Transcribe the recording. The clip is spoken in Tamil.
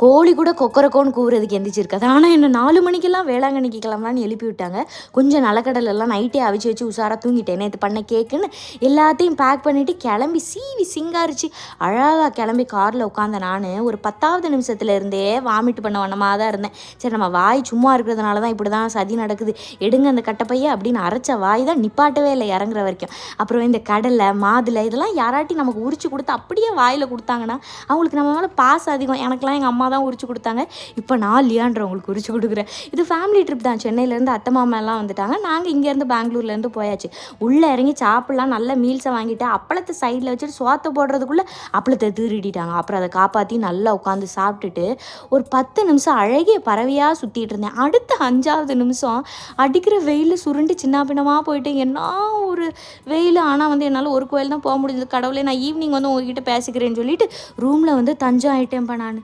கோழி கூட கொக்கரக்கோன்னு கூவுறதுக்கு எந்திரிச்சிருக்காது ஆனால் என்ன நாலு மணிக்கெல்லாம் வேளாங்கண்ணிக்கு கிளம்பலான்னு எழுப்பி விட்டாங்க. கொஞ்சம் நிலக்கடலை எல்லாம் நைட்டே அவிச்சு வச்சு உஷாராக தூங்கிட்டேன். நேற்று பண்ண கேக்குன்னு எல்லாத்தையும் பேக் பண்ணிவிட்டு கிளம்பி சீவி சிங்காரிச்சு அழகாக கிளம்பி காரில் உட்காந்த நான். ஒரு பத்தாவது நிமிஷத்துல இருந்தே வாமிட் பண்ண வண்ணமாக தான் இருந்தேன். சரி நம்ம வாய் சும்மா இருக்கிறதுனால தான் இப்படி தான் சதி நடக்குது. எடுங்க அந்த கட்டப்பைய அப்படின்னு அரைச்ச வாய் தான் நிப்பாட்டவே இல்லை இறங்குற வரைக்கும். அப்புறம் இந்த கடலை மாதுளை இதெல்லாம் யாராட்டி நமக்கு உரிச்சு கொடுத்து அப்படியே வாயில் கொடுத்தாங்கன்னா அவங்களுக்கு நம்ம மேலே பாசம் அதிகம். எனக்கெல்லாம் எங்கள் அம்மா தான் உரிச்சு கொடுத்தாங்க. இப்போ நான் லியான்றவங்களுக்கு உரிச்சு கொடுக்குறேன். இது ஃபேமிலி ட்ரிப் தான். சென்னையிலேருந்து அத்தை மாமாலாம் வந்துட்டாங்க. நாங்கள் இங்கேருந்து பெங்களூர்லேருந்து போயாச்சு. உள்ளே இறங்கி சாப்பிட்லாம் நல்ல மீல்ஸை வாங்கிட்டு அப்பளத்தை சைடில் வச்சுட்டு சோத்தை போடுறதுக்குள்ளே அப்பளத்தை திருடிட்டாங்க. அப்புறம் அதை காப்பாற்றி நல்லா உட்காந்து சாப்பிட்டுட்டு ஒரு பத்து நிமிஷம் அழகிய பறவையாக சுற்றிட்டு இருந்தேன். அடுத்த அஞ்சாவது நிமிஷம் அடிக்கிற வெயில் சுருண்டு சின்ன பின்னமாக போயிட்டு என்ன ஒரு வெயில். ஆனால் வந்து என்னால் ஒரு கோயில் தான் போக முடிஞ்சது. கடவுளே நான் ஈவினிங் வந்து உங்ககிட்ட பேசிக்கிறேன்னு சொல்லிட்டு ரூமில் வந்து தஞ்சம் ஆகிட்டேன்ப்பா நான்.